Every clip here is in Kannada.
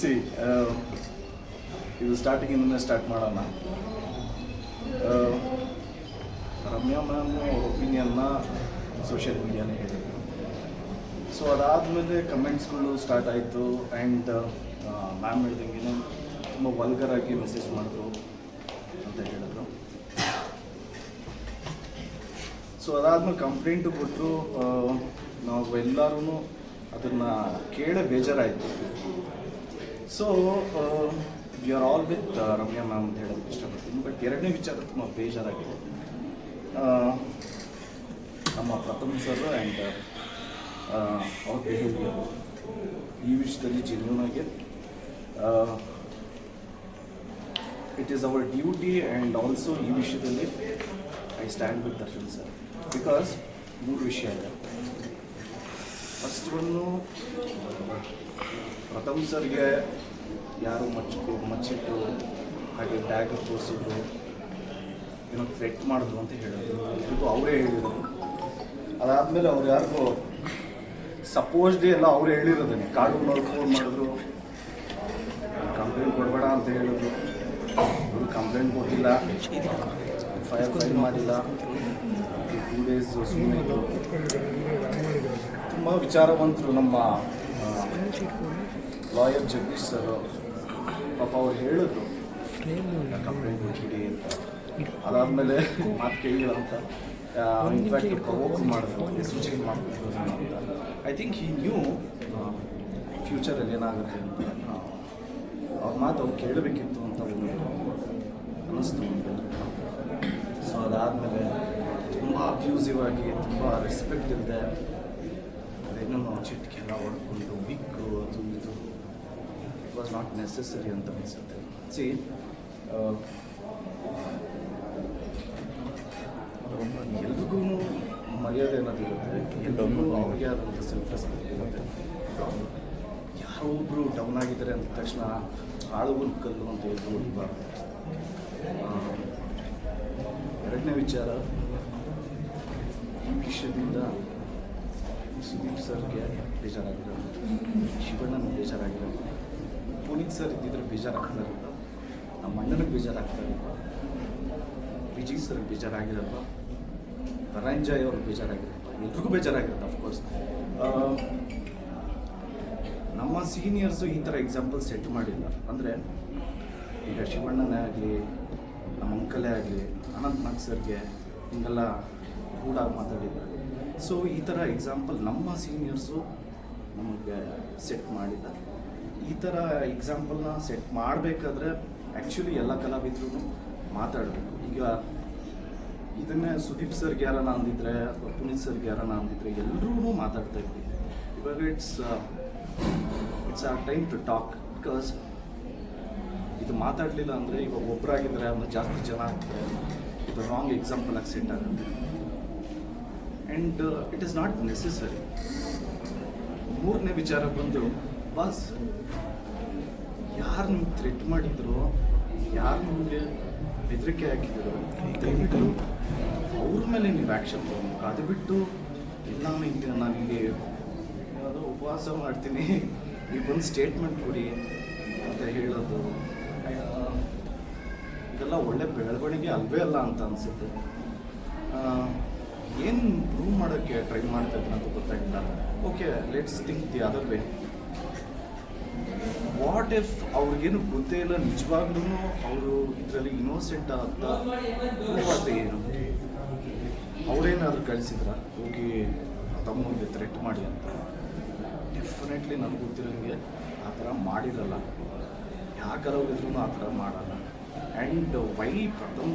ಸಿ ಇದು ಸ್ಟಾರ್ಟಿಂಗಿಂದನೇ ಸ್ಟಾರ್ಟ್ ಮಾಡೋಣ. ರಮ್ಯಾ ಮ್ಯಾಮ್ ಅವ್ರ ಒಪಿನಿಯನ್ನ ಸೋಷಿಯಲ್ ಮೀಡಿಯಾನೇ ಹೇಳಿದ್ರು. ಸೊ ಅದಾದಮೇಲೆ ಕಮೆಂಟ್ಸ್ಗಳು ಸ್ಟಾರ್ಟ್ ಆಯಿತು ಆ್ಯಂಡ್ ಮ್ಯಾಮ್ ಹೇಳ್ದಂಗೆ ತುಂಬ ಆಗಿ ಮೆಸೇಜ್ ಮಾಡಿದ್ರು ಅಂತ ಹೇಳಿದ್ರು. ಸೊ ಅದಾದ್ಮೇಲೆ ಕಂಪ್ಲೇಂಟು ಕೊಟ್ಟರು ನಾವು ಎಲ್ಲರೂ ಅದನ್ನು ಕೇಳೇ ಬೇಜಾರಾಯಿತು. So you are all with Ramya ma'am ಅಂತ ಹೇಳೋದಕ್ಕೆ ಇಷ್ಟಪಡ್ತೀನಿ. ಬಟ್ ಎರಡನೇ ವಿಚಾರ ತುಂಬ ಬೇಜಾರಾಗಿದೆ. ಆ, ನಮ್ಮ ಪ್ರಥಮ ಸರ್ ಆ್ಯಂಡ್ ಅವ್ರ ಬಿಹೇವಿಯರ್ ಈ ವಿಷಯದಲ್ಲಿ genuine it is our duty and also ಈ ವಿಷಯದಲ್ಲಿ I stand with Darshan sir because ಮೂರು ವಿಷಯ ಇದೆ. ಫಸ್ಟ್ ಒಂದು ಪ್ರಥಮ್ ಸರ್ಗೆ ಯಾರು ಮಚ್ಚು ಮಚ್ಚಿಟ್ಟು ಹಾಗೆ ಟ್ಯಾಗ್ ತೋರಿಸಿದ್ರು, ಏನೋ ಥ್ರೆಟ್ ಮಾಡಿದ್ರು ಅಂತ ಹೇಳಿದ್ರು. ಎಲ್ರಿಗೂ ಅವರೇ ಹೇಳಿದರು ಅದಾದಮೇಲೆ ಅವ್ರು ಯಾರಿಗೂ ಸಪೋಸ್ ಡೇ ಎಲ್ಲ ಅವರೇ ಹೇಳಿರೋದನ್ನೇ ಕಾಡು ಫೋನ್ ಮಾಡಿದ್ರು. ಕಂಪ್ಲೇಂಟ್ ಕೊಡಬೇಡ ಅಂತ ಹೇಳಿದ್ರು. ಅವರು ಕಂಪ್ಲೇಂಟ್ ಕೊಟ್ಟಿಲ್ಲ. ಫೈರ್ ಫೈಲ್ ಮಾಡಿಲ್ಲ. ಟೂ ಡೇಸ್ ಸುಮ್ಮನೆ ತುಂಬ ವಿಚಾರವಂತರು ನಮ್ಮ ಲಾಯರ್ ಜಗದೀಶ್ ಸರ್ ಪಾಪ ಅವ್ರು ಹೇಳಿದ್ರು. ಕಂಪ್ಲೇಂಟ್ ಕೊಟ್ಬಿಡಿ ಅಂತ. ಅದಾದಮೇಲೆ ಮಾತು ಕೇಳಿಲ್ಲ ಅಂತ. ಇನ್ಫ್ಯಾಕ್ಟ್ ಪ್ರವೋಕ್ ಮಾಡಿದ್ರು ಸೂಚನೆ ಮಾಡಿದ್ರು ಐ ಥಿಂಕ್ ಹಿ ನ್ಯೂ ಫ್ಯೂಚರಲ್ಲಿ ಏನಾಗುತ್ತೆ ಅಂತ. ಅವ್ರ ಮಾತು ಅವ್ರು ಕೇಳಬೇಕಿತ್ತು ಅಂತ ಒಂದು ಅನ್ನಿಸ್ತು ಸೊ ಅದಾದಮೇಲೆ ತುಂಬ ಅಬ್ಯೂಸಿವ್ ಆಗಿ ತುಂಬ ರೆಸ್ಪೆಕ್ಟ್ ಇಲ್ಲದೆ ಅದೇನೋ ಚಿಟ್ಕೆಲ್ಲ ಹೊಡ್ಕೊಂಡು ಬಿಕ್ಕು ಅದು ಇದು ವಾಸ್ ನಾಟ್ ನೆಸೆಸರಿ ಅಂತ ಅನಿಸುತ್ತೆ. ಸಿ ಎಲ್ರಿಗೂ ಮರ್ಯಾದೆ ಅನ್ನೋದಿರುತ್ತೆ ಎಲ್ಲರೂ ಅವ್ರಿಗೆ ಆದಂಥ ಸೆಲ್ಫ್ ರೆಸ್ಪೆಕ್ಟ್ ಇರುತ್ತೆ ಯಾರೊಬ್ಬರು ಡೌನ್ ಆಗಿದ್ದಾರೆ ಅಂದ ತಕ್ಷಣ ಆಳುಗಳು ಕಲ್ಲು ಅಂತ ಹೇಳಿ ಹೊಡಿಬಾರ್ದು ಎರಡನೇ ವಿಚಾರ, ಈ ವಿಷಯದಿಂದ ಸುದೀಪ್ ಸರ್ಗೆ ಬೇಜಾರಾಗಿರೋದು. ಶಿವಣ್ಣನ ಬೇಜಾರಾಗಿರೋದು. ಪುನೀತ್ ಸರ್ ಇದ್ದಿದ್ರೆ ಬೇಜಾರಾಗ್ತಾರೆ ನಮ್ಮ ಅಣ್ಣನಿಗೆ ಬೇಜಾರಾಗ್ತಾರೆ ವಿಜಯ್ ಸರ್ ಬೇಜಾರಾಗಿರಲ್ಲ ಧನಂಜಯ್ ಅವ್ರಿಗೆ ಬೇಜಾರಾಗಿರಲ್ಲ ಎಲ್ರಿಗೂ ಬೇಜಾರಾಗಿರುತ್ತೆ ಅಫ್ಕೋರ್ಸ್ ನಮ್ಮ ಸೀನಿಯರ್ಸು ಈ ಥರ ಎಕ್ಸಾಂಪಲ್ ಸೆಟ್ ಮಾಡಿಲ್ಲ. ಅಂದರೆ ಈಗ ಶಿವಣ್ಣನೇ ಆಗಲಿ, ನಮ್ಮ ಅಂಕಲೇ ಆಗಲಿ ಅನಂತ್ ನಾಗ್ ಸರ್ಗೆ ಹಿಂಗೆಲ್ಲ ಕೂಡ ಮಾತಾಡಿದ್ದಾರೆ. ಸೊ ಈ ಥರ ಎಕ್ಸಾಂಪಲ್ ನಮ್ಮ ಸೀನಿಯರ್ಸು ನಮಗೆ ಸೆಟ್ ಮಾಡಿಲ್ಲ ಈ ಥರ ಎಕ್ಸಾಂಪಲ್ನ ಸೆಟ್ ಮಾಡಬೇಕಾದ್ರೆ ಆ್ಯಕ್ಚುಲಿ ಎಲ್ಲ ಕಲಾವಿದ್ರು ಮಾತಾಡಬೇಕು. ಈಗ ಇದನ್ನೇ ಸುದೀಪ್ ಸರ್ಗೆ ಯಾರನ್ನ ಅಂದಿದ್ರೆ ಅಥವಾ ಪುನೀತ್ ಸರ್ಗೆ ಯಾರನ್ನ ಅಂದಿದ್ರೆ ಎಲ್ಲರೂ ಮಾತಾಡ್ತಾ ಇದ್ವಿ. ಇವಾಗ it's it's a time to talk because ಇದು ಮಾತಾಡಲಿಲ್ಲ ಅಂದರೆ ಇವಾಗ ಒಬ್ಬರಾಗಿದ್ದರೆ ಅಂದರೆ ಜಾಸ್ತಿ ಜನ ಆಗ್ತಾರೆ. ಇದು ರಾಂಗ್ ಎಕ್ಸಾಂಪಲ್ ಆಗಿ ಸೆಟ್ ಆಗುತ್ತೆ. And it is not necessary ಮೂರನೇ ವಿಚಾರ ಬಂದು, ಬಾಸ್, ಯಾರು ನಿಮ್ಗೆ ಥ್ರೆಟ್ ಮಾಡಿದ್ರು? ಯಾರು ನಿಮಗೆ ಬೆದರಿಕೆ ಹಾಕಿದ್ರು? ದಯವಿಟ್ಟು ಅವ್ರ ಮೇಲೆ ನೀವು ಆ್ಯಕ್ಷನ್ ತೊಗೊಬೇಕು ಅದು ಬಿಟ್ಟು ಇಲ್ಲ ಹಿಂಗೆ, ನಾನು ಇಲ್ಲಿ ಯಾವುದೋ ಉಪವಾಸ ಮಾಡ್ತೀನಿ. ಈಗ ಒಂದು ಸ್ಟೇಟ್ಮೆಂಟ್ ಕೊಡಿ ಅಂತ ಹೇಳೋದು. ಇದೆಲ್ಲ ಒಳ್ಳೆ ಬೆಳವಣಿಗೆ ಅಲ್ವೇ ಅಲ್ಲ ಅಂತ ಅನಿಸುತ್ತೆ. ಏನು ಪ್ರೂವ್ ಮಾಡೋಕ್ಕೆ ಟ್ರೈ ಮಾಡ್ತಾ ಇದ್ದೀನಿ ಅಂತ ಗೊತ್ತಾಗಿಲ್ಲ. Okay let's think the other way what if ಅವ್ರಿಗೇನು ಗೊತ್ತೇ ಇಲ್ಲ ನಿಜವಾಗ್ಲೂ ಅವರು ಇದರಲ್ಲಿ ಇನ್ನೋಸೆಂಟ್ ಪ್ರೂವ್ ಆದ್ರೆ ಏನು? ಅವರೇನಾದ್ರು ಕಳಿಸಿದ್ರ? ಹೋಗಿ ತಮ್ಮನಿಗೆ ಥ್ರೆಟ್ ಮಾಡಿ ಅಂತ. ಡೆಫಿನೆಟ್ಲಿ ನನಗೆ ಗೊತ್ತಿರೋಂಗೆ ಆ ಥರ ಮಾಡಿರಲ್ಲ. ಯಾಕಾರ ಹೋಗಿದ್ರು ಆ ಥರ ಮಾಡಲ್ಲ. ಆ್ಯಂಡ್ ವೈ ಪ್ರಥಮ್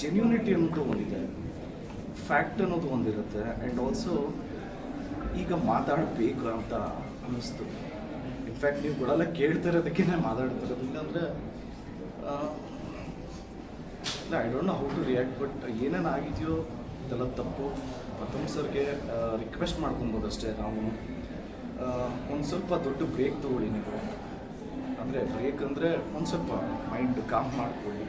ಜೆನ್ಯೂನಿಟಿ ಅನ್ನೋದು ಒಂದಿದೆ. ಫ್ಯಾಕ್ಟ್ ಅನ್ನೋದು ಒಂದಿರುತ್ತೆ. ಆ್ಯಂಡ್ ಆಲ್ಸೋ ಈಗ ಮಾತಾಡಬೇಕು ಅಂತ ಅನ್ನಿಸ್ತು. ಇನ್ಫ್ಯಾಕ್ಟ್ ನೀವು ಕೊಡಲ್ಲ ನಾನು ಮಾತಾಡ್ತಿರೋದು. ಇಲ್ಲಾಂದರೆ ಇಲ್ಲ I don't know how to react but ಏನೇನು ಆಗಿದೆಯೋ, ಇದೆಲ್ಲ ತಪ್ಪು. ಪ್ರಥಮ್ ಸರ್ಗೆ ರಿಕ್ವೆಸ್ಟ್ ಮಾಡ್ಕೊಬೋದು ಅಷ್ಟೇ ನಾವು. ಒಂದು ಸ್ವಲ್ಪ ದೊಡ್ಡ ಬ್ರೇಕ್ ತೊಗೊಳ್ಳಿ ನೀವು. ಅಂದರೆ ಬ್ರೇಕ್ ಅಂದರೆ ಒಂದು ಸ್ವಲ್ಪ ಮೈಂಡ್ ಕಾಮ್ ಮಾಡ್ಕೊಳ್ಳಿ.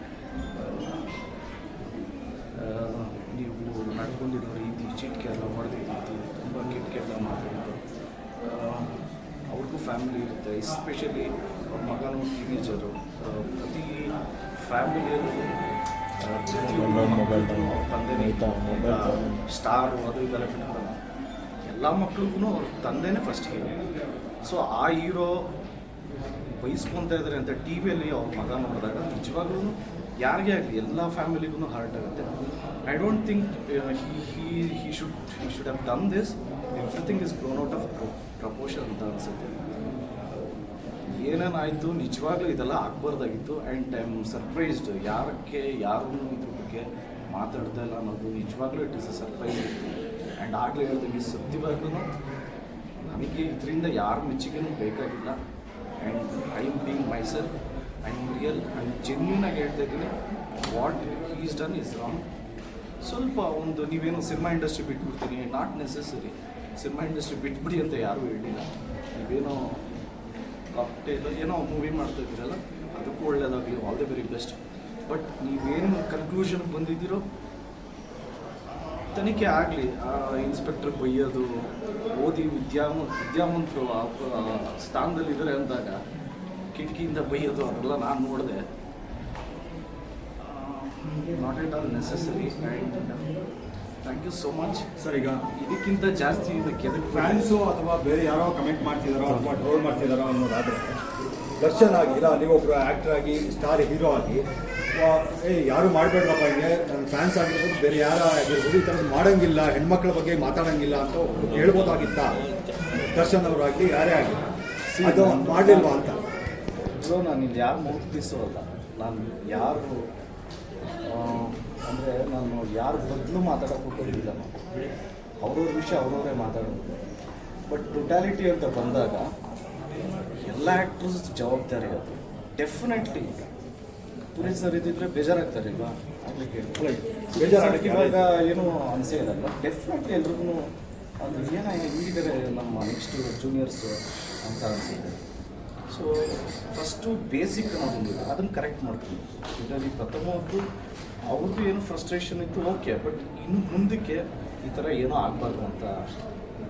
ನೀವು ನಡ್ಕೊಂಡಿರೋ ರೀತಿ ಚಿಟ್ಕೆ ಎಲ್ಲ ಹೊಡೆದ ರೀತಿ ತುಂಬ ಕೆಟ್ಟ ಕೆಟ್ಟ ಮಾತಾಡೋದು ಅವ್ರಿಗೂ ಫ್ಯಾಮಿಲಿ ಇರುತ್ತೆ. ಎಸ್ಪೆಷಲಿ ಅವ್ರ ಮಗನೂ ಟೀನೇಜರು ಪ್ರತಿ ಫ್ಯಾಮಿಲಿಯಲ್ಲೂ ತಗೊಂಡು. ಸ್ಟಾರು ಅದು ಇದೆಲ್ಲ ಬಿಟ್ಬಿಡಲ್ಲ ಎಲ್ಲ ಮಕ್ಳಿಗೂ ಅವ್ರ ತಂದೆನೇ ಫಸ್ಟ್ ಹೀರೋ ಸೊ ಆ ಹೀರೋ ಬಯಸ್ಕೊತಾ ಇದ್ದಾರೆ ಅಂತ ಟಿ ವಿಯಲ್ಲಿ ಅವ್ರ ಮಗ ನೋಡಿದಾಗ ನಿಜವಾಗ್ಲೂ ಯಾರಿಗೇ ಆಗಲಿ ಎಲ್ಲ ಫ್ಯಾಮಿಲಿಗೂ ಹರ್ಟ್ ಆಗುತ್ತೆ. I don't think he he should he should have done this everything is blown out of proportion ಅಂತ ಅನಿಸುತ್ತೆ. ಏನೇನಾಯಿತು? ನಿಜವಾಗ್ಲೂ ಇದೆಲ್ಲ ಆಗ್ಬಾರ್ದಾಗಿತ್ತು. ಆ್ಯಂಡ್ ಐ ಆಮ್ ಸರ್ಪ್ರೈಸ್ಡ್ ಯಾರಕ್ಕೆ ಯಾರೂ ಇದ್ರ ಬಗ್ಗೆ ಮಾತಾಡ್ತಾ ಇಲ್ಲ ಅನ್ನೋದು ನಿಜವಾಗ್ಲೂ it is a surprise and ಆಗಲೇ ಹೇಳಿದಂಗೆ ಸತ್ಯವಾಗ್ಲೂ ನನಗೆ ಇದರಿಂದ ಯಾರ ಮೆಚ್ಚುಗೆನೂ ಬೇಕಾಗಿಲ್ಲ. And I am being my am real I am genuine ಆಗಿ ಹೇಳ್ತಾ ಇದ್ದೀನಿ what is done is wrong ಸ್ವಲ್ಪ ಒಂದು ನೀವೇನು ಸಿನಿಮಾ ಇಂಡಸ್ಟ್ರಿ ಬಿಟ್ಬಿಡ್ತೀನಿ ನಾಟ್ ನೆಸೆಸರಿ ಸಿನಿಮಾ ಇಂಡಸ್ಟ್ರಿ ಬಿಟ್ಬಿಡಿ ಅಂತ ಯಾರೂ ಹೇಳಿಲ್ಲ. ನೀವೇನೋ ಕಾಕ್ಟೇಲ್ ಏನೋ ಮೂವಿ ಮಾಡ್ತಾ ಇದ್ದೀರಲ್ಲ, ಅದಕ್ಕೂ ಒಳ್ಳೇದಾಗಲಿ all the very best but ನೀವೇನು ಕನ್ಕ್ಲೂಷನ್ಗೆ ಬಂದಿದ್ದೀರೋ, ತನಿಖೆ ಆಗಲಿ. ಆ ಇನ್ಸ್ಪೆಕ್ಟರ್ ಬೈಯೋದು, ಓದಿ ವಿದ್ಯಾಮ ವಿದ್ಯಾವಂತರು ಆ, ಸ್ಥಾನದಲ್ಲಿದ್ದಾರೆ ಅಂದಾಗ ಕಿಟಕಿಯಿಂದ ಬೈಯೋದು ಅದೆಲ್ಲ ನಾನು ನೋಡಿದೆ. Not at all necessary and thank you so much sir ಈಗ ಇದಕ್ಕಿಂತ ಜಾಸ್ತಿ ಇದಕ್ಕೆ ಫ್ಯಾನ್ಸು ಅಥವಾ ಬೇರೆ ಯಾರೋ ಕಮೆಂಟ್ ಮಾಡ್ತಿದಾರೋ ಅಥವಾ ಟ್ರೋಲ್ ಮಾಡ್ತಿದಾರೋ ಅನ್ನೋದಾದರೆ ದರ್ಶನ್ ಆಗಿ ಇಲ್ಲ ನೀವೊಬ್ಬರು ಆ್ಯಕ್ಟರ್ ಆಗಿ ಸ್ಟಾರ್ ಹೀರೋ ಆಗಿ ಏ ಯಾರು ಮಾಡಬೇಡ್ರಪ್ಪ ಹಿಂಗೆ ನನ್ನ ಫ್ಯಾನ್ಸ್ ಆಗಿರ್ಬೋದು ಬೇರೆ ಯಾರ ಆಗಿರ್ಬೋದು ಈ ಥರದ್ದು ಮಾಡೋಂಗಿಲ್ಲ ಹೆಣ್ಮಕ್ಳ ಬಗ್ಗೆ ಮಾತಾಡೋಂಗಿಲ್ಲ ಅಂತ ಹೇಳ್ಬೋದಾಗಿತ್ತ? ದರ್ಶನ್ ಅವರಾಗಲಿ ಯಾರೇ ಆಗಲಿ. ಅದು ಮಾಡಲಿಲ್ವಾ ಅಂತ? ಬ್ರೋ ನಾನು ಇಲ್ಲಿ ಯಾರು ಅಲ್ಲ. ನಾನು ಯಾರು ಅಂದರೆ ನಾನು ಯಾರು ಬದಲು ಮಾತಾಡೋಕ್ಕೂ ಹೋಗೋದಿಲ್ಲ ನಾನು. ಅವ್ರವ್ರ ವಿಷಯ ಅವ್ರವರೇ ಮಾತಾಡೋದು. ಬಟ್ ಟೊಟ್ಯಾಲಿಟಿ ಅಂತ ಬಂದಾಗ ಎಲ್ಲ ಆ್ಯಕ್ಟ್ರಸ್ ಜವಾಬ್ದಾರಿ ಅದು. ಡೆಫಿನೆಟ್ಲಿ ಪುನೀತ್ ಸರ್ ಇದ್ದಿದ್ರೆ ಬೇಜಾರಾಗ್ತಾರೆ ಇಲ್ವಾ ಆಗ್ಲಿಕ್ಕೆ ಬೇಜಾರಾಗಕ್ಕೆ ಇವಾಗ ಏನು ಅನಿಸೇ ಇರಲ್ಲ ಡೆಫಿನೆಟ್ಲಿ ಎಲ್ರಿಗೂ ಅದು ಏನ ಹೀಗಿದ್ದಾರೆ ನಮ್ಮ ನೆಕ್ಸ್ಟ್ ಜೂನಿಯರ್ಸು ಅಂತ ಅನಿಸಿದೆ ಸೊ ಫಸ್ಟು ಬೇಸಿಕ್ ಅನ್ನೋದೊಂದಿದೆ ಅದನ್ನು ಕರೆಕ್ಟ್ ಮಾಡ್ತೀನಿ. ಇದರಲ್ಲಿ ಪ್ರಥಮದ್ದು ಅವ್ರದ್ದು ಏನು ಫ್ರಸ್ಟ್ರೇಷನ್ ಇತ್ತು ಓಕೆ ಬಟ್ ಇನ್ನು ಮುಂದಕ್ಕೆ ಈ ಥರ ಏನೋ ಆಗಬಾರ್ದು ಅಂತ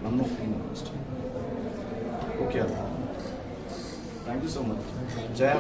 ನನ್ನ ಒಪಿನಿಯನ್ ಅಷ್ಟೇ. ಓಕೆ ಅಲ್ಲ thank you so much Jaya